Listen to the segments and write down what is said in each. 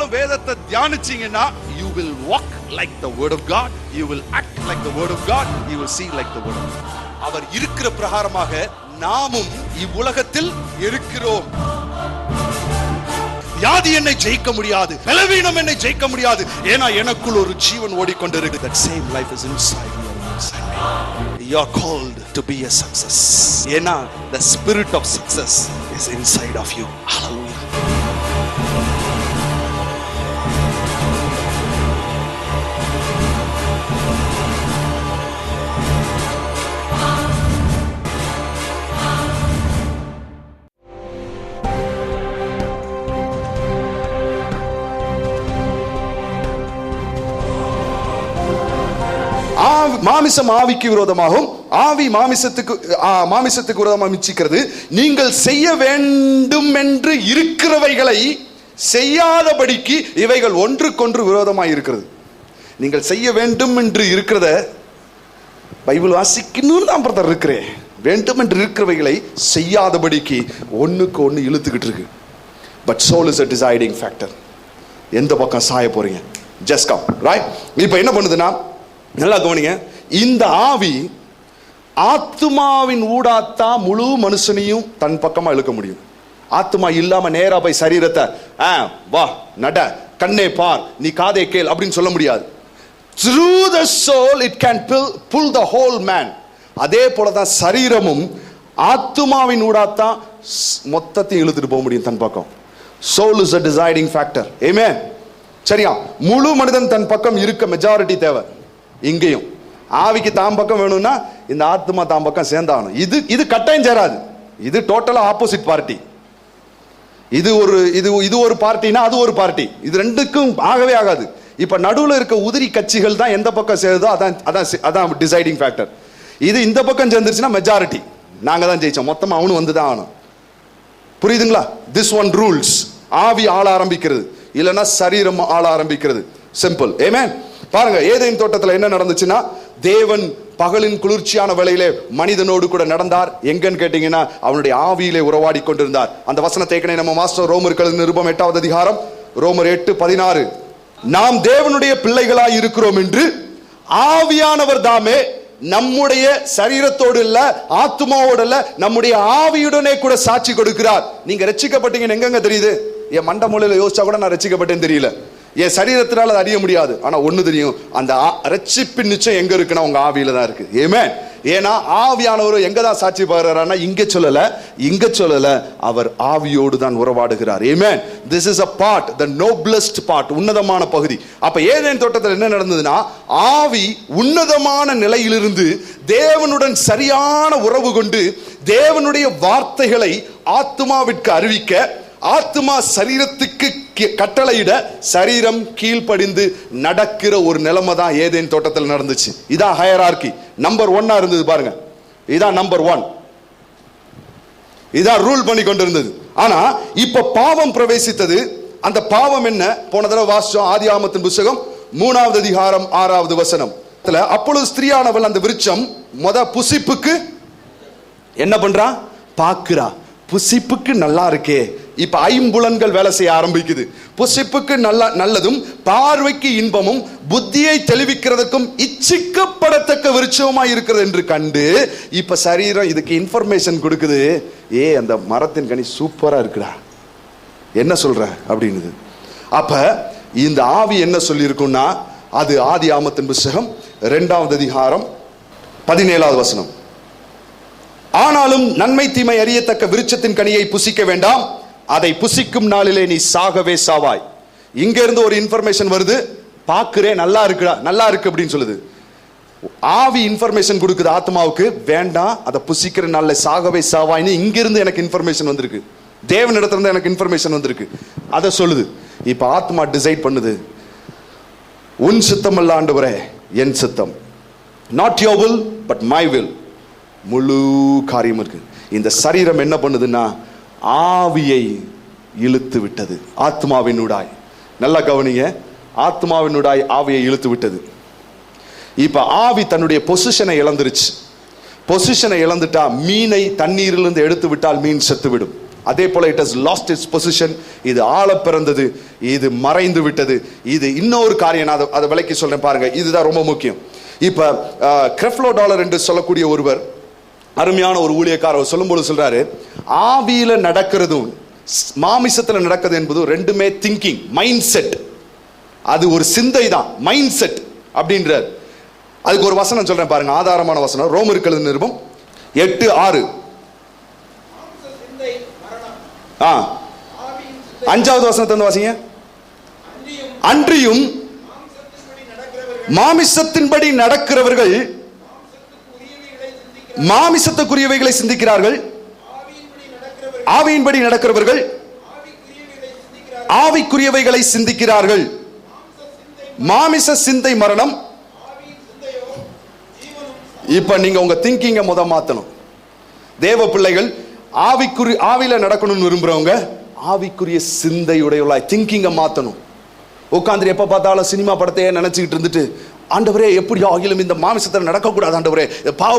நீங்க வேதத்தை தியானிச்சீங்கன்னா you will walk like the word of God you will act like the word of God you will see like the word of அவர் இருக்கிற பிரகாரமாக நாமும் இவ்வுலகத்தில் இருக்கிறோம். வியாதி என்னை ஜெயிக்க முடியாது பலவீனம் என்னை ஜெயிக்க முடியாது. ஏன்னா எனக்குள் ஒரு ஜீவன் ஓடிக்கொண்டிருக்கு that same life is inside you and inside me. You are called to be a success. ஏன்னா the spirit of success is inside of you. Hallelujah. மாமிசம் ஆவிக்கு விரோதமாகும் ஆவி மாமிசத்துக்கு ஆ, மாமிசத்துக்கு விரோதமாக மிச்சிக்கிறது நீங்கள் செய்ய வேண்டும் என்று இருக்கிறவைகளை செய்யாதபடிக்கு இவைகள் ஒன்றுக்கொன்று விரோதமாக இருக்கிறது. நீங்கள் செய்ய வேண்டும் என்று இருக்கிறத பைபிள் வாசிக்கணும்னு தான் பிரதர் இருக்கிறேன். வேண்டும் என்று இருக்கிறவைகளை செய்யாதபடிக்கு ஒன்றுக்கு ஒன்று இழுத்துக்கிட்டு இருக்கு. But soul is a deciding factor எந்த பக்கம் சாய போறீங்க? ஜஸ்ட் கம் ரைட் இப்போ என்ன பண்ணுதுன்னா நல்லா கவனிங்க. இந்த ஆவி ஆத்துமாவின் ஊடாத்தான் முழு மனுஷனையும் தன் பக்கமாக இழுக்க முடியும். ஆத்துமா இல்லாம நேரா போய் சரீரத்தை ஆ வா நட கண்ணே பார் நீ காதை கேள் அப்படின்னு சொல்ல முடியாது. Through the soul it can pull pull the whole man அதே போல தான் சரீரமும் ஆத்துமாவின் ஊடாத்தான் மொத்தத்தையும் இழுத்துட்டு போக முடியும் தன் பக்கம். Soul is a deciding factor ஏமே சரியா? முழு மனிதன் தன் பக்கம் இருக்க மெஜாரிட்டி தேவை. இங்கேயும். ஆவிக்கு தாம் பக்கம் வேணும்னா இந்த ஆத்மா தாம் பக்கம் சேர்ந்தாகணும். இது இது கட்டாயம் சேராது. இது டோட்டலாக ஆப்போசிட் பார்ட்டி இது ஒரு இது இது ஒரு பார்ட்டினா அது ஒரு பார்ட்டி. இது ரெண்டுக்கும் ஆகவே ஆகாது. இப்போ நடுவில் இருக்க உதிரி கட்சிகள் தான் எந்த பக்கம் சேருதோ அதான் அதான் அதான் டிசைடிங் ஃபேக்டர் இது இந்த பக்கம் சேர்ந்துருச்சுன்னா மெஜாரிட்டி நாங்கள் தான் ஜெயிச்சோம். மொத்தமாக அவனும் வந்து தான் ஆகணும். புரியுதுங்களா? திஸ் ஒன் ரூல்ஸ் ஆவி ஆள ஆரம்பிக்கிறது. இல்லைன்னா சரீரம் ஆள ஆரம்பிக்கிறது. சிம்பிள் ஏமே பாருங்க ஏதேன் தோட்டத்தில் என்ன நடந்துச்சுன்னா தேவன் பகலின் குளிர்ச்சியான வேளையிலே மனிதனோடு கூட நடந்தார். எங்கன்னு கேட்டீங்கன்னா அவனுடைய ஆவியிலே உறவாடி கொண்டிருந்தார். அந்த வசனத்தை ஏற்கனவே நம்ம மாஸ்டர் ரோமர் கழுது நிருபம் எட்டாவது அதிகாரம் ரோமர் எட்டு பதினாறு. நாம் தேவனுடைய பிள்ளைகளாய் இருக்கிறோம் என்று ஆவியானவர் தாமே நம்முடைய சரீரத்தோடு இல்ல ஆத்மாவோடு இல்ல நம்முடைய ஆவியுடனே கூட சாட்சி கொடுக்கிறார். நீங்க ரட்சிக்கப்பட்டீங்கன்னு எங்கெங்க தெரியுது? என் மண்ட மூலையில யோசிச்சா கூட நான் ரட்சிக்கப்பட்டேன்னு தெரியல. என் சரீரத்தினால அதை அறிய முடியாது. ஆனா ஒன்று தெரியும். அந்த ரட்சிப்பின் நிச்சயம் எங்க இருக்குன்னா உங்க ஆவியில தான் இருக்கு. ஏமே ஏன்னா ஆவியானவர் எங்க தான் சாட்சி பாடுறாருன்னா இங்கே சொல்லல. இங்கே சொல்லலை. அவர் ஆவியோடு தான் உறவாடுகிறார். ஏமே this is a part the noblest part உன்னதமான பகுதி. அப்போ ஏதேன் தோட்டத்தில் என்ன நடந்ததுன்னா ஆவி உன்னதமான நிலையிலிருந்து தேவனுடன் சரியான உறவு கொண்டு தேவனுடைய வார்த்தைகளை ஆத்மாவிற்கு அறிவிக்க ஆத்மா சரீரத்துக்கு கட்டளையிட சரீரம் கீழ்ப்படிந்து நடக்கிற ஒரு நிலைமை தான் ஏதேன் தோட்டத்தில் நடந்துச்சு. இதான் ஹயரார்கி நம்பர் ஒன்னா இருந்தது பாருங்க. இதான் நம்பர் ஒன் இதான் ரூல் பண்ணி கொண்டிருந்தது. ஆனா இப்ப பாவம் பிரவேசித்தது. அந்த பாவம் என்ன? போன தடவை வாசிச்சோம் ஆதி ஆமத்தின் புஸ்தகம் மூணாவது அதிகாரம் ஆறாவது வசனம். அப்பொழுது ஸ்திரீயானவள் அந்த விருட்சம் மொத புசிப்புக்கு என்ன பண்றா? பாக்குறா புசிப்புக்கு நல்லா இருக்கே. இப்போ ஐம்புலன்கள் வேலை செய்ய ஆரம்பிக்குது. புசிப்புக்கு நல்ல நல்லதும் பார்வைக்கு இன்பமும் புத்தியை தெளிவிக்கிறதுக்கும் இச்சிக்கப்படத்தக்க விருட்சமா இருக்கிறது என்று கண்டு இப்போ சரீரம் இதுக்கு இன்ஃபர்மேஷன் கொடுக்குது. ஏ அந்த மரத்தின் கனி சூப்பராக இருக்குடா. என்ன சொல்கிற அப்படின்னுது. அப்ப இந்த ஆவி என்ன சொல்லியிருக்கும்னா அது ஆதி ஆமத்தின் புஸ்தகம் ரெண்டாவது அதிகாரம் பதினேழாவது வசனம். ஆனாலும் நன்மை தீமை அறியத்தக்க விருட்சத்தின் கனியை புசிக்க வேண்டாம். அதை புசிக்கும் நாளிலே நீ சாகவே சாவாய். இங்கேருந்து ஒரு இன்ஃபர்மேஷன் வருது பார்க்குறேன் நல்லா இருக்குடா நல்லா இருக்கு அப்படின்னு சொல்லுது. ஆவி இன்ஃபர்மேஷன் கொடுக்குது ஆத்மாவுக்கு வேண்டாம் அதை புசிக்கிற நாளில் சாகவே சாவாய்ன்னு இங்கிருந்து எனக்கு இன்ஃபர்மேஷன் வந்திருக்கு. தேவன் இருந்து எனக்கு இன்ஃபர்மேஷன் வந்திருக்கு. அதை சொல்லுது. இப்போ ஆத்மா டிசைட் பண்ணுது. உன் சித்தம் அல்ல ஆண்டவரே என் சித்தம். Not your will but my will முழு காரியம் இருக்கு. இந்த சரீரம் என்ன பண்ணுதுன்னா ஆவியை இழுத்து விட்டது. ஆத்மாவினூடாய் நல்லா கவனிங்க. ஆத்மாவினுடாய் ஆவியை இழுத்து விட்டது. இப்போ ஆவி தன்னுடைய பொசிஷனை இழந்துருச்சு. பொசிஷனை இழந்துட்டா மீனை தண்ணீரிலிருந்து எடுத்து விட்டால் மீன் செத்து விடும். அதே போல it has lost its position இது ஆழ பிறந்தது. இது மறைந்து விட்டது. இது இன்னொரு காரியம். நான் அதை- அதை விளக்கி சொல்றேன் பாருங்க. இதுதான் ரொம்ப முக்கியம். இப்போ கிரெஃப்லோ டாலர் என்று சொல்லக்கூடிய ஒருவர் அருமையான ஒரு ஊழியக்காரர் சொல்லும்போது சொல்றாரு ஆவியில நடக்கிறதும் மாமிசத்தில் நடக்கிறது என்பதும் ரெண்டுமே திங்கிங் மைண்ட் செட் அது ஒரு சிந்தை தான் மைண்ட் செட் அப்படின்றார். அதுக்கு ஒரு வசனம் சொல்றேன் பாருங்க ஆதாரமான வசனம். ரோமர் எழுதின நிருபம் எட்டு ஆறு. ஆ. அஞ்சாவது வசனத்தை வந்து வாசிங்க. அன்றியும் மாமிசத்தின்படி நடக்கிறவர்கள் மாமிசத்துக்குரியவைகளை சிந்திக்கிறார்கள். ஆவியின்படி நடக்கிறவர்கள் ஆவிக்குரியவைகளை சிந்திக்கிறார்கள். மாமிச சிந்தை மரணம். இப்ப நீங்க உங்க திங்கிங்க முத மாத்தணும். தேவ பிள்ளைகள் ஆவிக்குரிய ஆவியில நடக்கணும்னு விரும்புறவங்க ஆவிக்குரிய சிந்தையுடையவளாய் திங்கிங்க மாத்தணும். உட்காந்து எப்ப பார்த்தாலும் சினிமா படத்தையே நினைச்சுக்கிட்டு இருந்துட்டு ஆண்டவரே எப்படி ஆகிலும் இந்த மாமிசத்தில் நடக்கக்கூடாது ஆண்டவரே. இது பாவ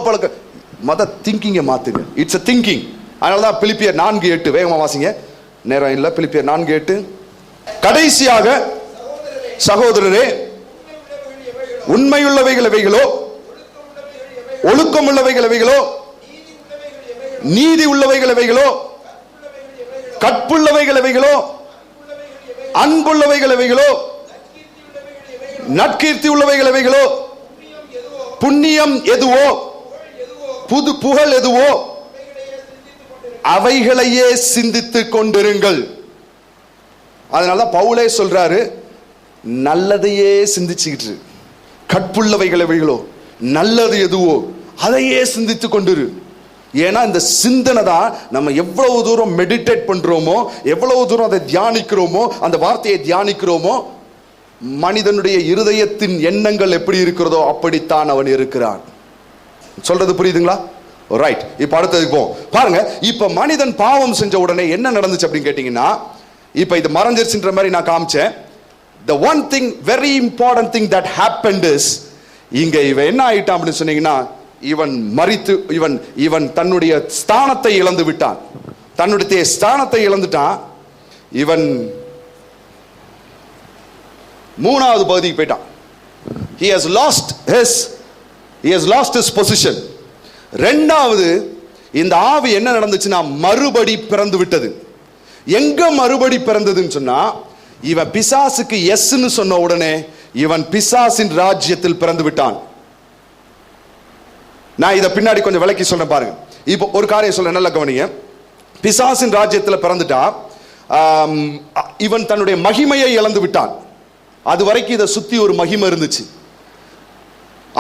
மத திங்கிங்கை மாற்றுங்க இட்ஸ் அ திங்கிங் அதனால தான் பிலிப்பியர் நான்கு எட்டு வேகமாக வாசிங்க. நேரம் இல்லை பிலிப்பியர் நான்கு எட்டு. கடைசியாக சகோதரரே உண்மையுள்ளவைகள் எவைகளோ ஒழுக்கமுள்ளவைகள் எவைகளோ நீதி உள்ளவைகள் எவைகளோ கற்புள்ளவைகள் எவைகளோ அன்புள்ளவைகள் எவைகளோ நற்கீர்த்தி உள்ளவைகள் எவைகளோ புண்ணியம் எதுவோ புது புகழ் எதுவோ? அவைகளையே சிந்தித்துக் கொண்டிருங்கள். அதனால தான் பவுலே சொல்றாரு நல்லதையே சிந்திச்சுக்கிட்டு இரு. கற்புள்ளவைகள் எவைகளோ நல்லது எதுவோ அதையே சிந்தித்து கொண்டிரு. ஏன்னா இந்த சிந்தனை தான் நம்ம எவ்வளவு தூரம் மெடிடேட் பண்றோமோ எவ்வளவு தூரம் அதை தியானிக்கிறோமோ அந்த வார்த்தையை தியானிக்கிறோமோ மனிதனுடைய இருதயத்தின் எண்ணங்கள் எப்படி இருக்கிறதோ அப்படித்தான் அவன் இருக்கிறான். சொல்றது புரியுதுங்களா? ரைட் இப்போ அடுத்ததுக்கு போவோம். பாருங்க இப்ப மனிதன் பாவம் செஞ்ச உடனே என்ன நடந்துச்சு அப்படின்னு கேட்டீங்கன்னா இப்ப இது மறைஞ்சிருச்சுன்ற மாதிரி நான் காமிச்சேன். The one thing very important thing that happened is இங்க இவன் என்ன ஆயிட்டான் அப்படின்னு சொன்னீங்கன்னா இவன் மறித்து இவன் இவன் தன்னுடைய ஸ்தானத்தை இழந்து விட்டான். தன்னுடைய ஸ்தானத்தை இழந்துட்டான். இவன் மூணாவது பகுதிக்கு போயிட்டான். He has lost his is lost is position ரெண்டாவது இந்த ஆவி என்ன நடந்துச்சுன்னா மறுபடி பிறந்து விட்டது. எங்க மறுபடி பிறந்ததுன்னு சொன்னா இவன் பிசாசுக்கு எஸ்ன்னு சொன்ன உடனே இவன் பிசாசின் ராஜ்யத்தில் பிறந்து விட்டான். நான் இதை பின்னாடி கொஞ்சம் விளக்கி சொல்றேன் பாருங்க. இப்போ ஒரு காரியம் சொல்றேன் நல்லா கவனிங்க. பிசாசின் ராஜ்யத்தில் பிறந்துட்டா இவன் தன்னுடைய மகிமையை இழந்து விட்டான். அது வரைக்கும் இதை சுத்தி ஒரு மகிமை இருந்துச்சு.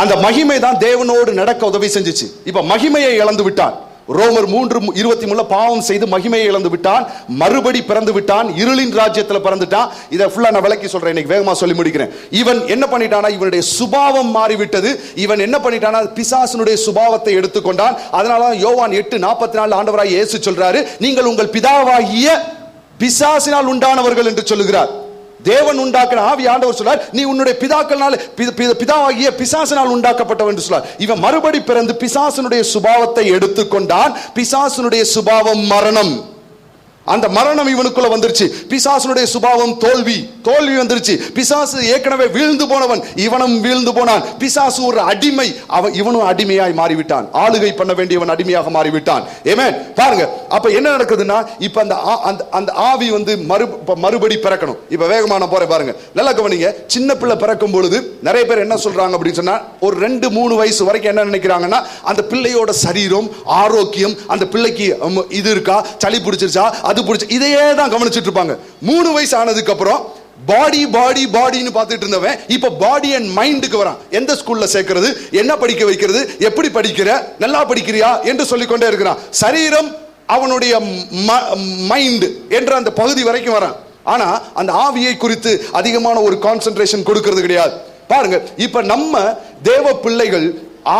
அந்த மகிமை தான் தேவனோடு நடக்க உதவி செஞ்சுச்சு. இப்ப மகிமையை இழந்து விட்டான். ரோமர் மூன்று இருபத்தி மூணுல பாவம் செய்து மகிமையை இழந்து விட்டான். மறுபடி பிறந்து விட்டான். இருளின் ராஜ்யத்தில் பிறந்துட்டான். இதை ஃபுல்லாக நான் விளக்கி சொல்றேன். இன்னைக்கு வேகமாக சொல்லி முடிக்கிறேன். இவன் என்ன பண்ணிட்டானா இவனுடைய சுபாவம் மாறிவிட்டது. இவன் என்ன பண்ணிட்டானா பிசாசனுடைய சுபாவத்தை எடுத்துக்கொண்டான். அதனால தான் யோவான் எட்டு நாற்பத்தி நாலு ஆண்டவராய் இயேசு சொல்றாரு நீங்கள் உங்கள் பிதாவாகிய பிசாசினால் உண்டானவர்கள் என்று சொல்லுகிறார். தேவன் உண்டாக்குற ஆவி ஆண்டவர் சொல்றார் நீ உன்னுடைய பிதாக்கள்னால பிதாவாகிய பிசாசினால் உண்டாக்கப்பட்டவன் என்று சொல்றார் இவன் மறுபடி பிறந்து பிசாசனுடைய சுபாவத்தை எடுத்துக்கொண்டான். பிசாசனுடைய சுபாவம் மரணம். அந்த மரணம் இவனுக்குள்ள வந்துருச்சு. பிசாசனுடைய சுபாவம் தோல்வி தோல்வி வந்துருச்சு. பிசாசு ஏற்கனவே வீழ்ந்து போனவன் இவனும் வீழ்ந்து போனான். பிசாசு ஒரு அடிமை அவன் இவனும் அடிமையாய் மாறிவிட்டான். ஆளுகை பண்ண வேண்டியவன் அடிமையாக மாறிவிட்டான். ஏமே பாருங்க அப்ப என்ன நடக்குதுன்னா இப்ப அந்த ஆ- அந்த அந்த ஆவி வந்து மறு மறுபடி பிறக்கணும். இப்ப வேகமான போற பாருங்க. நல்லா கவனிங்க சின்ன பிள்ளை பிறக்கும் பொழுது நிறைய பேர் என்ன சொல்றாங்க அப்படின்னு சொன்னா ஒரு ரெண்டு மூணு வயசு வரைக்கும் என்ன நினைக்கிறாங்கன்னா அந்த பிள்ளையோட சரீரம் ஆரோக்கியம் அந்த பிள்ளைக்கு இது இருக்கா சளி பிடிச்சிருச்சா அது பிடிச்சி இதையே தான் கவனிச்சுட்டு இருப்பாங்க. மூணு வயசு ஆனதுக்கு அப்புறம் பாடி பாடி பாடின்னு பார்த்துட்டு இருந்தவன் இப்போ பாடி அண்ட் மைண்டுக்கு வரான். எந்த ஸ்கூல்ல சேர்க்கிறது என்ன படிக்க வைக்கிறது எப்படி படிக்கிற நல்லா படிக்கிறியா என்று சொல்லிக்கொண்டே இருக்கிறான். சரீரம் அவனுடைய மைண்ட் என்ற அந்த பகுதி வரைக்கும் வரான். ஆனா அந்த ஆவியை குறித்து அதிகமான ஒரு கான்சென்ட்ரேஷன் கொடுக்கிறது கிடையாது. பாருங்க இப்ப நம்ம தேவ பிள்ளைகள்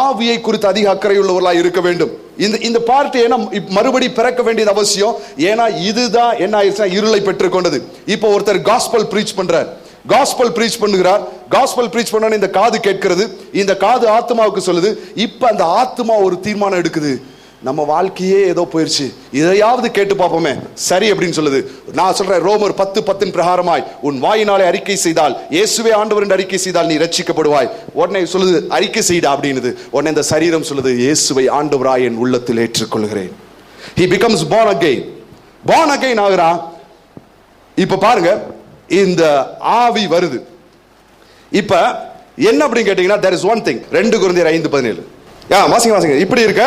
ஆவியை குறித்து அதிக அக்கறை உள்ளவர்களா இருக்க வேண்டும். இந்த இந்த பார்ட்டி ஏன்னா மறுபடி பிறக்க வேண்டியது அவசியம். ஏன்னா இதுதான் என்ன ஆயிடுச்சுன்னா இருளை பெற்றுக்கொண்டது இப்போ ஒருத்தர் காஸ்பல் ப்ரீச் பண்றார். காஸ்பல் ப்ரீச் பண்ணுகிறார். காஸ்பல் ப்ரீச் பண்ண இந்த காது கேட்கிறது. இந்த காது ஆத்மாவுக்கு சொல்லுது. இப்ப அந்த ஆத்மா ஒரு தீர்மானம் எடுக்குது. நம்ம வாழ்க்கையே ஏதோ போயிடுச்சு இதையாவது கேட்டு பார்ப்போமே. சரி அப்படின்னு சொல்லுது. நான் சொல்றேன் ரோமர் பத்து பத்தின் பிரகாரமாய் உன் வாயினாலே அறிக்கை செய்தால் இயேசுவே ஆண்டவர் என்று அறிக்கை செய்தால் நீ ரட்சிக்கப்படுவாய் உடனே சொல்லுது அறிக்கை செய்டா அப்படின்னுது. உடனே இந்த சரீரம் சொல்லுது இயேசுவை ஆண்டவராய் என் உள்ளத்தில் ஏற்றுக்கொள்கிறேன். He becomes born again born again ஆகுறான் இப்ப பாருங்க இந்த ஆவி வருது. இப்ப என்ன அப்படின்னு கேட்டீங்கன்னா தெர் இஸ் ஒன் திங் ரெண்டு குழந்தையர் ஐந்து பதினேழு. ஆ வாசிங்க வாசிங்க. இப்படி இருக்க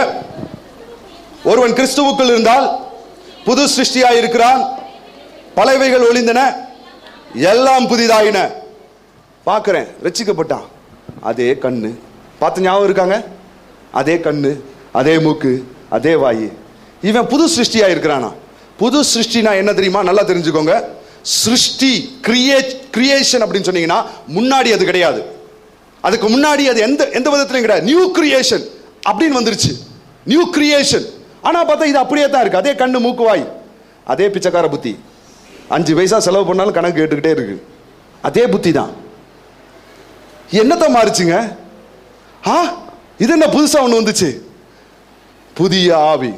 ஒருவன் கிறிஸ்துவுக்குள் இருந்தால் புது சிருஷ்டியாக இருக்கிறான் பலவைகள் ஒளிந்தன எல்லாம் புதிதாயின. பார்க்குறேன் ரட்சிக்கப்பட்டான் அதே கண்ணு. பார்த்து ஞாபகம் இருக்காங்க? அதே கண்ணு அதே மூக்கு அதே வாயு. இவன் புது சிருஷ்டியாக இருக்கிறானா? புது சிருஷ்டினா என்ன தெரியுமா? நல்லா தெரிஞ்சுக்கோங்க. சிருஷ்டி கிரியேட் கிரியேஷன் அப்படின்னு சொன்னீங்கன்னா முன்னாடி அது கிடையாது. அதுக்கு முன்னாடி அது எந்த எந்த விதத்திலையும் கிடையாது. நியூ கிரியேஷன் அப்படின்னு வந்துருச்சு. நியூ கிரியேஷன் ஆனால் பார்த்தா இது அப்படியே தான் இருக்குது அதே கண்ணு மூக்கு வாய் அதே பிச்சைக்கார புத்தி. அஞ்சு பைசா செலவு பண்ணாலும் கணக்கு கேட்டுக்கிட்டே இருக்கு. அதே புத்தி தான். என்னத்தை மாறிச்சுங்க? ஆ? இது என்ன புதுசாக ஒன்று வந்துச்சு? புதிய ஆவி.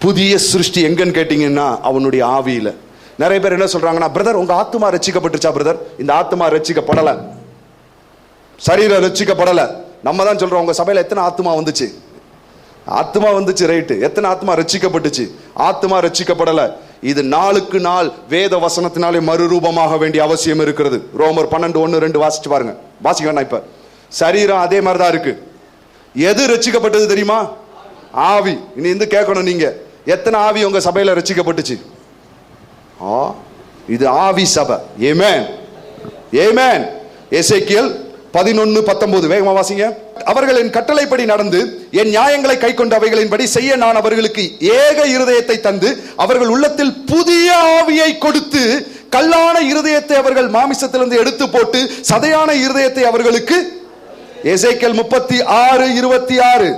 புதிய சிருஷ்டி எங்கன்னு கேட்டிங்கன்னா அவனுடைய ஆவியில். நிறைய பேர் என்ன சொல்கிறாங்கன்னா பிரதர் உங்கள் ஆத்மா ரட்சிக்கப்பட்டுச்சா பிரதர் இந்த ஆத்மா ரசிக்கப்படலை சரீரம் ரசிக்கப்படலை நம்ம தான் சொல்கிறோம் உங்கள் சபையில் எத்தனை ஆத்மா வந்துச்சு? ஆத்மா வந்துச்சு ரைட்டு எத்தனை ஆத்மா ரச்சிக்கப்பட்டுச்சு ஆத்மா ரச்சிக்கப்படலை இது நாளுக்கு நாள் வேத வசனத்தினாலே மறுரூபமாக வேண்டிய அவசியம் இருக்கிறது. ரோமர் பன்னெண்டு ஒன்று ரெண்டு வாசிச்சு பாருங்க. வாசிக்க வேணாம் இப்போ. சரீரம் அதே மாதிரி தான் இருக்கு. எது ரச்சிக்கப்பட்டது தெரியுமா? ஆவி. இனி இருந்து கேட்கணும் நீங்க? எத்தனை ஆவி உங்க சபையில ரச்சிக்கப்பட்டுச்சு ஆ இது ஆவி சபை. ஏமேன் ஏமேன் எசேக்கியல் பதினொன்னு பத்தொன்பது வேகமா வாசிங்க. அவர்கள் என் கட்டளைப்படி நடந்து என் நியாயங்களை கை கொண்ட அவைகளின்படி செய்ய நான் அவர்களுக்கு ஏக இருதயத்தை தந்து அவர்கள் உள்ளத்தில் புதிய ஆவியை கொடுத்து கல்லான இருதயத்தை அவர்கள் மாமிசத்திலிருந்து எடுத்து போட்டு சதையான இருதயத்தை அவர்களுக்கு எசைக்கல் முப்பத்தி ஆறு இருபத்தி ஆறு.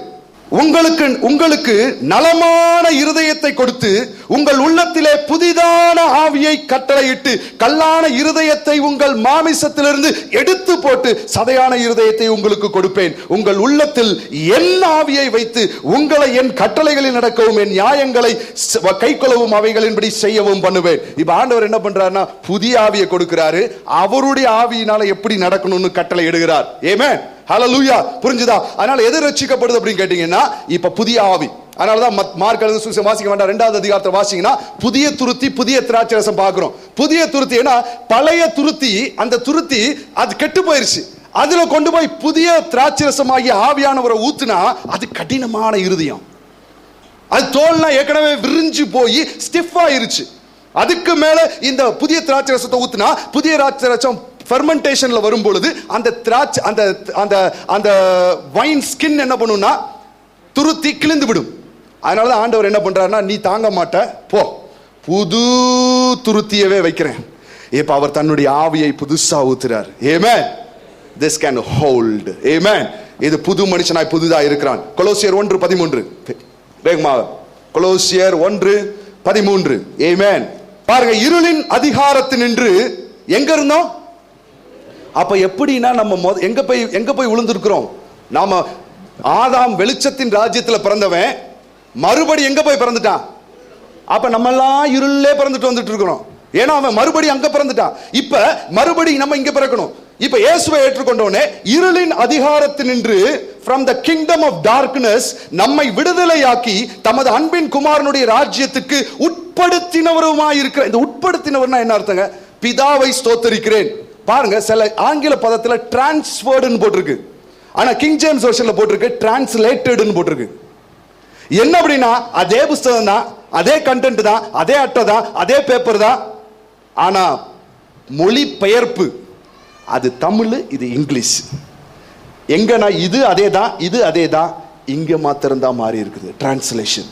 உங்களுக்கு உங்களுக்கு நலமான இருதயத்தை கொடுத்து உங்கள் உள்ளத்திலே புதிதான ஆவியை கட்டளையிட்டு கல்லான இருதயத்தை உங்கள் மாமிசத்திலிருந்து எடுத்து போட்டு சதையான இருதயத்தை உங்களுக்கு கொடுப்பேன். உங்கள் உள்ளத்தில் என் ஆவியை வைத்து உங்களை என் கட்டளைகளில் நடக்கவும் என் நியாயங்களை கைக்கொள்ளவும் அவைகளின்படி செய்யவும் பண்ணுவேன். இப்ப ஆண்டவர் என்ன பண்றாருன்னா புதிய ஆவியை கொடுக்கிறாரு. அவருடைய ஆவியினால எப்படி நடக்கணும்னு கட்டளை இடுகிறார். ஏமே ஹalleluya புரிஞ்சுதா? அதனால எது ரட்சிக்கப்படுது அப்படின்னு கேட்டீங்கன்னா இப்ப புதிய ஆவி. அதனால தான் மத்- மார்க் எழுத சுவிசேஷம் வாசிக்க வேண்டாம். ரெண்டாவது அதிகாரத்தை வாசிங்கன்னா புதிய துருத்தி புதிய திராட்சை ரசம் பார்க்குறோம். புதிய துருத்தி ஏன்னா பழைய துருத்தி அந்த துருத்தி அது கெட்டு போயிருச்சு. அதில் கொண்டு போய் புதிய திராட்சை ரசமாகிய ஆவியானவரை ஊத்துனா அது கடினமான இருதயம். அது தோல்னா ஏற்கனவே விரிஞ்சு போய் ஸ்டிஃப் ஆயிருச்சு. அதுக்கு மேல இந்த புதிய திராட்சை ரசத்தை ஊத்துனா புதிய திராட்சை ரசம் ஃபெர்மெண்டேஷன்ல வரும் பொழுது அந்த திராட்சை அந்த அந்த அந்த வைன் ஸ்கின் என்ன பண்ணும்னா துருத்தி கிழிந்து விடும். அதனால தான் ஆண்டவர் என்ன பண்ணுறாருன்னா நீ தாங்க மாட்ட போ. புது துருத்தியவே வைக்கிறேன். இப்போ அவர் தன்னுடைய ஆவியை புதுசாக ஊத்துறார். ஏமே திஸ் கேன் ஹோல்டு ஏமேன் இது புது மனுஷனாய் புதுதா இருக்கிறான். கொலோசியர் ஒன்று பதிமூன்று. வேகமாக கொலோசியர் ஒன்று பதிமூன்று. ஏமேன் பாருங்க இருளின் அதிகாரத்தினின்று எங்க இருந்தோம்? அப்ப எப்படின்னா நம்ம எங்க போய் எங்க போய் விழுந்திருக்கிறோம்? நாம ஆதாம் வெளிச்சத்தின் ராஜ்யத்தில் பிறந்தவன் மறுபடி எங்க போய் பிறந்துட்டான்? அப்ப நம்ம எல்லாம் இருளே பிறந்துட்டு வந்துட்டு இருக்கிறோம் ஏன்னா அவன் மறுபடி அங்க பிறந்துட்டான். இப்ப மறுபடி நம்ம இங்க பிறக்கணும். இப்ப இயேசுவை ஏற்றுக்கொண்டோனே இருளின் அதிகாரத்தினின்று from the kingdom of darkness நம்மை விடுதலையாக்கி தமது அன்பின் குமாரனுடைய ராஜ்யத்துக்கு உட்படுத்தினவருமாய் இருக்கிற இந்த உட்படுத்தினவர்னா என்ன அர்த்தங்க? பிதாவை ஸ்தோத்தரிக்கிறேன். பாருங்க சில ஆங்கில பதத்துல டிரான்ஸ்ஃபர்டுன்னு போட்டிருக்கு. ஆனா கிங் ஜேம்ஸ் வெர்ஷன்ல போட்டிருக்கு டிரான்ஸ்லேட்டட்னு போட்டிருக்கு. என்ன அப்படின்னா அதே புஸ்தகம் தான் அதே கண்டென்ட் தான் அதே அட்டை தான் அதே பேப்பர் தான். ஆனால் மொழி பெயர்ப்பு அது தமிழ் இது இங்கிலீஷ். எங்கன்னா இது அதே தான் இது அதே தான் இங்கே மாத்திரம்தான் மாறி இருக்குது டிரான்ஸ்லேஷன்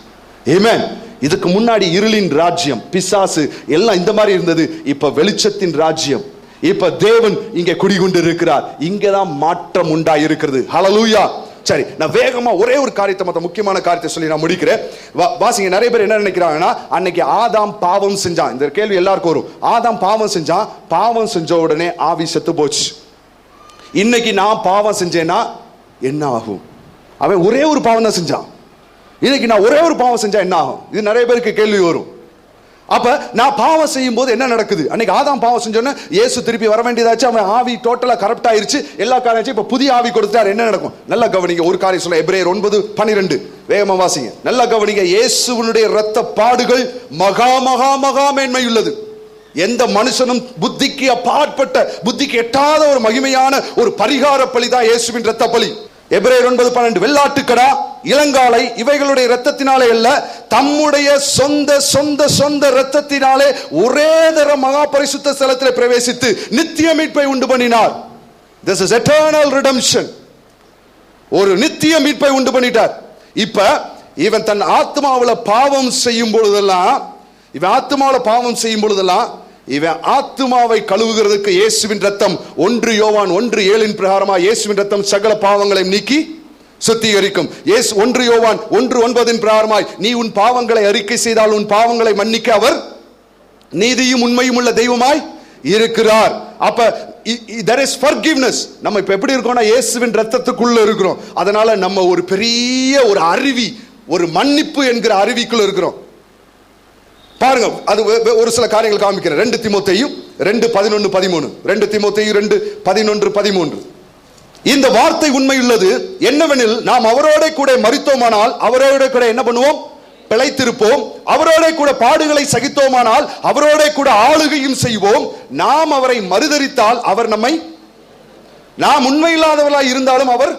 ஏமேன் இதுக்கு முன்னாடி இருளின் ராஜ்யம் பிசாசு எல்லாம் இந்த மாதிரி இருந்தது இப்போ வெளிச்சத்தின் ராஜ்யம். இப்போ தேவன் இங்கே குடிகொண்டு இருக்கிறார் இங்கே தான் மாற்றம் உண்டா இருக்கிறது ஹalleluya சரி நான் வேகமா ஒரே ஒரு காரியத்தை மற்ற முக்கியமான காரியத்தை சொல்லி நான் முடிக்கிறேன். வா- வாசிங்க நிறைய பேர் என்ன நினைக்கிறாங்கன்னா அன்னைக்கு ஆதாம் பாவம் செஞ்சான். இந்த கேள்வி எல்லாருக்கும் வரும். ஆதாம் பாவம் செஞ்சான் பாவம் செஞ்ச உடனே ஆவி செத்து போச்சு. இன்னைக்கு நான் பாவம் செஞ்சேன்னா என்ன ஆகும்? அவன் ஒரே ஒரு பாவம் தான் செஞ்சான். இன்னைக்கு நான் ஒரே ஒரு பாவம் செஞ்சா என்ன ஆகும்? இது நிறைய பேருக்கு கேள்வி வரும். அப்ப நான் பாவம் செய்யும் போது என்ன நடக்குது? அன்னைக்கு ஆதாம் பாவம் செஞ்சோன்னே ஏசு திருப்பி வர வேண்டியதாச்சு அவன் ஆவி டோட்டலா கரப்ட் ஆயிருச்சு. எல்லா காரியம் இப்ப புதிய ஆவி கொடுத்தாரு என்ன நடக்கும்? நல்லா கவனிங்க ஒரு காரியம் சொல்ல எப்ரேயர் ஒன்பது பன்னிரெண்டு வேகமா வாசிங்க. நல்லா கவனிங்க இயேசுவனுடைய இரத்த பாடுகள் மகா மகா மகா மேன்மை உள்ளது எந்த மனுஷனும் புத்திக்கு அப்பாற்பட்ட புத்திக்கு எட்டாத ஒரு மகிமையான ஒரு பரிகார பலி தான் இயேசுவின் இரத்த பலி. எப்ரேயர் ஒன்பது பன்னெண்டு வெள்ளாட்டுக்கடா இளங்காலை இவைகளுடைய இரத்தத்தினாலே அல்ல தம்முடைய சொந்த சொந்த சொந்த இரத்தத்தினாலே ஒரே தர மகா பரிசுத்த ஸ்தலத்தில் பிரவேசித்து நித்திய மீட்பை உண்டு பண்ணினார். திஸ் இஸ் எட்டர்னல் ரிடம்ஷன் ஒரு நித்திய மீட்பை உண்டு பண்ணிட்டார். இப்ப இவன் தன் ஆத்மாவில் பாவம் செய்யும் பொழுதெல்லாம் இவன் ஆத்மாவில் பாவம் செய்யும் பொழுதெல்லாம் இவன் ஆத்மாவை கழுவுகிறதுக்கு இயேசுவின் ரத்தம் ஒன்று யோவான் ஒன்று ஏழின் பிரகாரமா இயேசுவின் ரத்தம் சகல பாவங்களை நீக்கி சுத்திகரிக்கும். ஏசு ஒன்று யோவான் ஒன்று ஒன்பதின் பிரகாரமாய் நீ உன் பாவங்களை அறிக்கை செய்தால் உன் பாவங்களை மன்னிக்க அவர் நீதியும் உண்மையும் உள்ள தெய்வமாய் இருக்கிறார். அப்ப தெர் இஸ் ஃபர்கிவ்னஸ் நம்ம இப்ப எப்படி இருக்கோம்னா இயேசுவின் ரத்தத்துக்குள்ள இருக்கிறோம். அதனால நம்ம ஒரு பெரிய ஒரு அருவி ஒரு மன்னிப்பு என்கிற அருவிக்குள்ள இருக்கிறோம். பாருங்க அது ஒரு சில காரியங்கள் காமிக்கிறேன். ரெண்டு திமுத்தையும் ரெண்டு பதினொன்று பதிமூணு. ரெண்டு திமுத்தையும் ரெண்டு பதினொன்று பதிமூன்று. இந்த வார்த்தை உண்மையுள்ளது. என்னவெனில் நாம் அவரோட கூட மறித்தோமானால் அவரோட கூட என்ன பண்ணுவோம்? பிழைத்திருப்போம். அவரோட கூட பாடுகளை சகித்தோமானால் அவரோட கூட ஆளுகையும் செய்வோம். நாம் அவரை மறுதரித்தால் அவர் நம்மை நாம் உண்மையில்லாதவர்களாய் இருந்தாலும் அவர்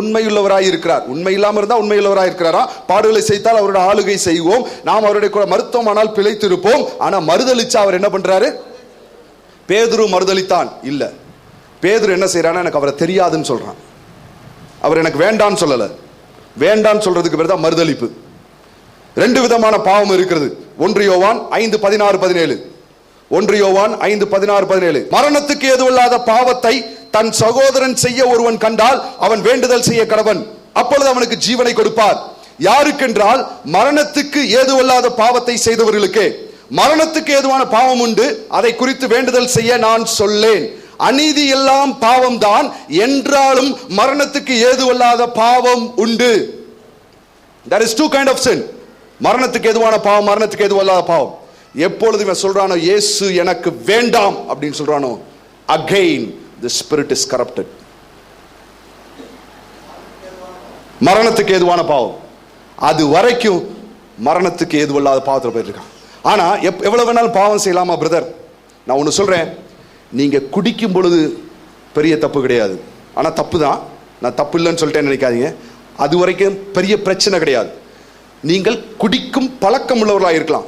உண்மையுள்ளவராய் இருக்கிறார். உண்மை இல்லாமல் இருந்தால் உண்மையுள்ளவராய் இருக்கிறாரா? பாடுகளை செய்தால் அவரோட ஆளுகை செய்வோம். நாம் அவருடைய கூட மருத்துவமானால் பிழைத்திருப்போம். ஆனால் மறுதளிச்சா அவர் என்ன பண்றாரு? பேதுரு மறுதளித்தான் இல்லை. பேதர் என்ன செய்கிறான்னு எனக்கு அவரை தெரியாதுன்னு சொல்கிறான் அவர் எனக்கு வேண்டான்னு சொல்லலை. வேண்டான்னு சொல்கிறதுக்கு பேர் தான் மறுதளிப்பு ரெண்டு விதமான பாவம் இருக்கிறது. ஒன்று யோவான் ஐந்து பதினாறு பதினேழு. ஒன்று யோவான் ஐந்து பதினாறு பதினேழு. மரணத்துக்கு ஏதுவில்லாத பாவத்தை தன் சகோதரன் செய்ய ஒருவன் கண்டால் அவன் வேண்டுதல் செய்ய கடவன். அப்பொழுது அவனுக்கு ஜீவனை கொடுப்பார். யாருக்கென்றால் மரணத்துக்கு ஏதுவல்லாத பாவத்தை செய்தவர்களுக்கு. மரணத்துக்கு ஏதுவான பாவம் உண்டு. அதை குறித்து வேண்டுதல் செய்ய நான் சொல்லேன். அநீதி எல்லாம் பாவம் தான் என்றாலும் மரணத்துக்கு ஏதுவல்லாத பாவம் உண்டு. There is two kind of sin மரணத்துக்கு எதுவான பாவம் மரணத்துக்கு எதுவல்லாத பாவம். எப்பொழுது இவன் சொல்றானோ இயேசு எனக்கு வேண்டாம் அப்படின்னு சொல்றானோ again the spirit is corrupted மரணத்துக்கு ஏதுவான பாவம். அது வரைக்கும் மரணத்துக்கு ஏதுவல்லாத பாவத்தில் போயிருக்கான் ஆனா எப் எவ்வளவு வேணாலும் பாவம் செய்யலாமா பிரதர் நான் ஒன்று சொல்றேன். நீங்கள் குடிக்கும் பொழுது பெரிய தப்பு கிடையாது. ஆனால் தப்பு தான் நான் தப்பு இல்லைன்னு சொல்லிட்டேன் நினைக்காதீங்க. அது வரைக்கும் பெரிய பிரச்சனை கிடையாது. நீங்கள் குடிக்கும் பழக்கம் உள்ளவர்களாக இருக்கலாம்.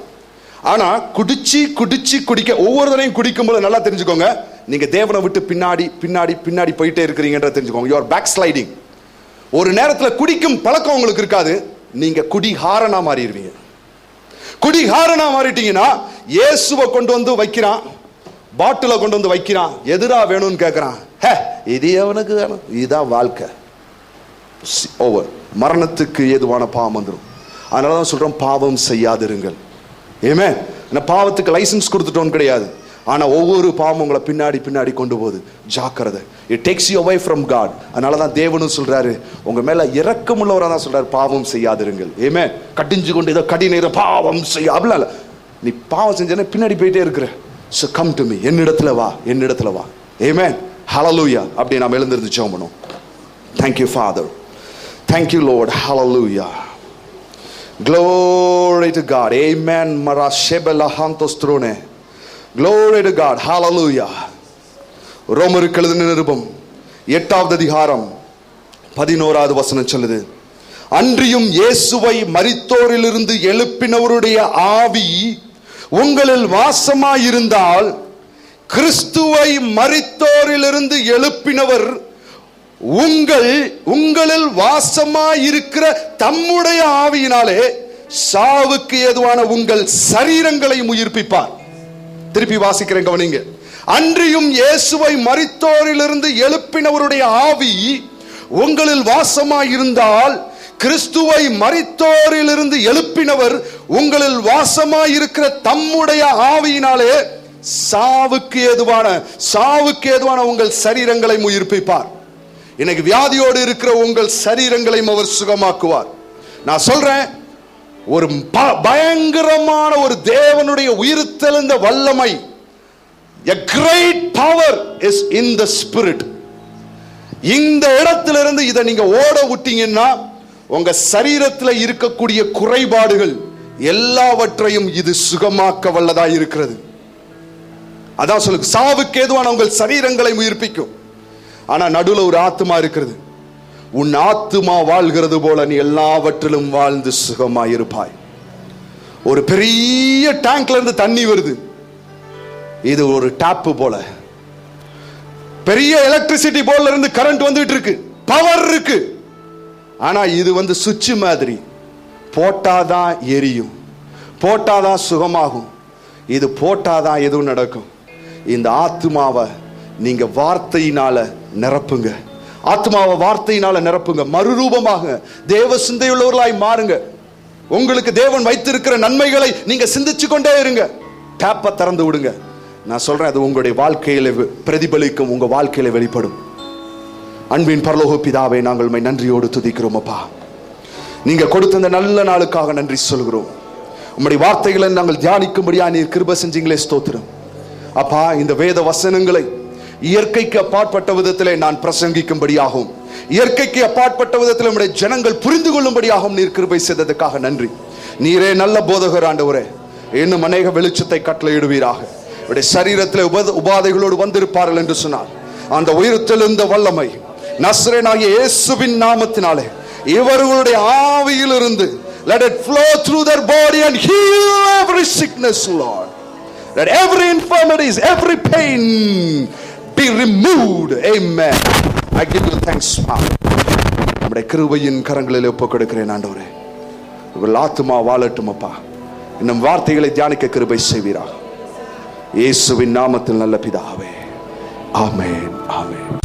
ஆனால் குடிச்சு குடிச்சு குடிக்க ஒவ்வொரு தடையும் குடிக்கும் போது நல்லா தெரிஞ்சுக்கோங்க. நீங்கள் தேவனை விட்டு பின்னாடி பின்னாடி பின்னாடி போயிட்டே இருக்கிறீங்கன்றத தெரிஞ்சுக்கோங்க. யுவர் பேக் ஸ்லைடிங் ஒரு நேரத்தில் குடிக்கும் பழக்கம் உங்களுக்கு இருக்காது. நீங்கள் குடிஹாரனாக மாறிடுவீங்க. குடிஹாரனாக மாறிட்டீங்கன்னா இயேசுவை கொண்டு வந்து வைக்கிறான். பாட்டில கொண்டு வந்து வைக்கிறான். எதிரா வேணும்னு கேட்குறான் ஹே இது எவனுக்கு வேணும்? இதுதான் வாழ்க்கை. ஓவர். மரணத்துக்கு ஏதுவான பாவம் வந்துடும் அதனால தான் சொல்றோம் பாவம் செய்யாதிருங்கள். ஏமே நான் பாவத்துக்கு லைசன்ஸ் கொடுத்துட்டோன்னு கிடையாது. ஆனால் ஒவ்வொரு பாவம் உங்களை பின்னாடி பின்னாடி கொண்டு போகுது. ஜாக்கிரதை. It takes you away from God அதனால தான் தேவனும் சொல்கிறாரு உங்கள் மேலே இறக்கமுள்ளவராக தான் சொல்கிறார் பாவம் செய்யாதிருங்கள். ஏமே கட்டிஞ்சு கொண்டு ஏதோ கடி நேரம் பாவம் செய்ய. அப்படிலாம் நீ பாவம் செஞ்சேன்னா பின்னாடி போயிட்டே இருக்கிற. ஸோ கம் டு மீ என்னிடத்துல வா என்னிடத்துல வா ஏமே ஹalleluya அப்படி நாம் எழுந்திருந்து ஜெபம் பண்ணுவோம் Thank you, Father. Lord you, Lord. Hallelujah. Glory to God. Amen. Marashebela hantostrone. Glory to God. Hallelujah. ரோமருக்கு எழுதின நிருபம் எட்டாவது அதிகாரம் பதினோராவது வசனம் சொல்லுது அன்றியும் இயேசுவை மரித்தோரிலிருந்து எழுப்பினவருடைய ஆவி உங்களில் வாசமாயிருந்தால் கிறிஸ்துவை மறித்தோரிலிருந்து எழுப்பினவர் உங்கள் உங்களில் வாசமாயிருக்கிற தம்முடைய ஆவியினாலே சாவுக்கு ஏதுவான உங்கள் சரீரங்களையும் உயிர்ப்பிப்பார். திருப்பி வாசிக்கிறேன் கவனிங்க. அன்றியும் இயேசுவை மறித்தோரிலிருந்து எழுப்பினவருடைய ஆவி உங்களில் வாசமாயிருந்தால் கிறிஸ்துவை மறித்தோரிலிருந்து எழுப்பினவர் உங்களில் வாசமாயிருக்கிற தம்முடைய ஆவியினாலே சாவுக்கு ஏதுவான சாவுக்கு ஏதுவான உங்கள் சரீரங்களை உயிர்ப்பிப்பார். இன்னைக்கு வியாதியோடு இருக்கிற உங்கள் சரீரங்களையும் அவர் சுகமாக்குவார். நான் சொல்றேன் ஒரு ப- பயங்கரமான ஒரு தேவனுடைய உயிர்த்தெழுந்த வல்லமை a great power is in the spirit இந்த இடத்திலிருந்து இதை நீங்க ஓட விட்டீங்கன்னா உங்க சரீரத்தில் இருக்கக்கூடிய குறைபாடுகள் எல்லாவற்றையும் இது சுகமாக்க வல்லதா இருக்கிறது. அதான் சொல்லு சாவுக்கு ஏதுவான உங்கள் சரீரங்களை உயிர்ப்பிக்கும். ஆனா நடுவில் ஒரு ஆத்துமா இருக்கிறது. உன் ஆத்துமா வாழ்கிறது போல நீ எல்லாவற்றிலும் வாழ்ந்து சுகமாயிருப்பாய். ஒரு பெரிய டேங்க்ல இருந்து தண்ணி வருது. இது ஒரு டாப்பு போல. பெரிய எலக்ட்ரிசிட்டி போல இருந்து கரண்ட் வந்துட்டு இருக்கு. பவர் இருக்கு. ஆனால் இது வந்து சுவிட்ச் மாதிரி. போட்டாதான் எரியும். போட்டாதான் சுகமாகும். இது போட்டாதான் எதுவும் நடக்கும். இந்த ஆத்மாவை நீங்க வார்த்தையினால நிரப்புங்க. ஆத்மாவை வார்த்தையினால நிரப்புங்க. மறுரூபமாக தேவ சிந்தையுள்ளவர்களாய் மாறுங்க. உங்களுக்கு தேவன் வைத்திருக்கிற நன்மைகளை நீங்க சிந்திச்சு கொண்டே இருங்க. டேப்பை திறந்து விடுங்க. நான் சொல்றேன் அது உங்களுடைய வாழ்க்கையில பிரதிபலிக்கும் உங்க வாழ்க்கையில வெளிப்படும். அன்பின் பரலோக பிதாவை நாங்கள் நன்றியோடு துதிக்கிறோம் அப்பா. நீங்க கொடுத்த இந்த நல்ல நாளுக்காக நன்றி சொல்கிறோம். உம்முடைய வார்த்தைகளை நாங்கள் தியானிக்கும்படியா நீர் கிருப செஞ்சீங்களே ஸ்தோத்திரம். அப்பா இந்த வேத வசனங்களை இயற்கைக்கு அப்பாற்பட்ட விதத்திலே நான் பிரசங்கிக்கும்படியாகும் இயற்கைக்கு அப்பாற்பட்ட விதத்தில் நம்முடைய ஜனங்கள் புரிந்து கொள்ளும்படியாகவும் நீர் கிருபை செய்ததுக்காக நன்றி. நீரே நல்ல போதகர் ஆண்டவரே இன்னும் அநேக வெளிச்சத்தை கட்டளையிடுவீராக. இவருடைய சரீரத்தில் உபத உபாதைகளோடு வந்திருப்பார்கள் என்று சொன்னார். அந்த உயிர்த்தெழுந்த வல்லமை நஸ்ரேனாகிய இயேசுவின் நாமத்தினாலே இவர்களுடைய ஆவியிலிருந்து let it flow through their body and heal every sickness lord. Let every infirmities every pain be removed. Amen. I give you thanks father நம்முடைய கிருபையின் கரங்களில் ஒப்பு கொடுக்கிறேன் ஆண்டவரே. உங்கள் ஆத்துமா வாழட்டும் அப்பா. இன்னும் வார்த்தைகளை தியானிக்க கிருபை செய்வீரா இயேசுவின் நாமத்தில் நல்ல பிதாவே. ஆமேன் ஆமேன்.